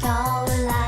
call a lie.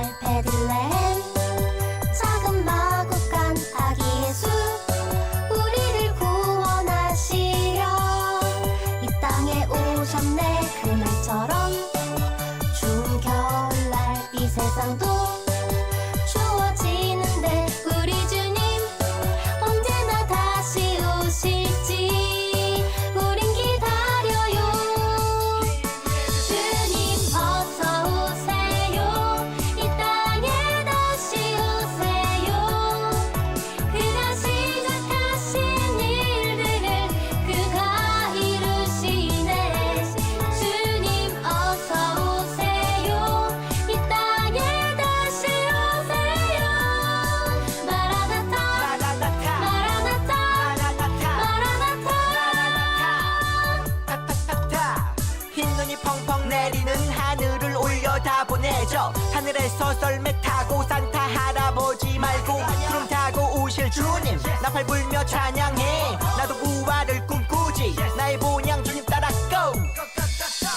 눈이 펑펑 내리는 하늘을 올려다 보내죠. 하늘에서 썰매 타고 산타 할아버지 말고 구름 타고 오실 주님 나팔 불며 찬양해. 나도 부활을 꿈꾸지. 나의 본향 주님 따라 go.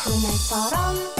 그날처럼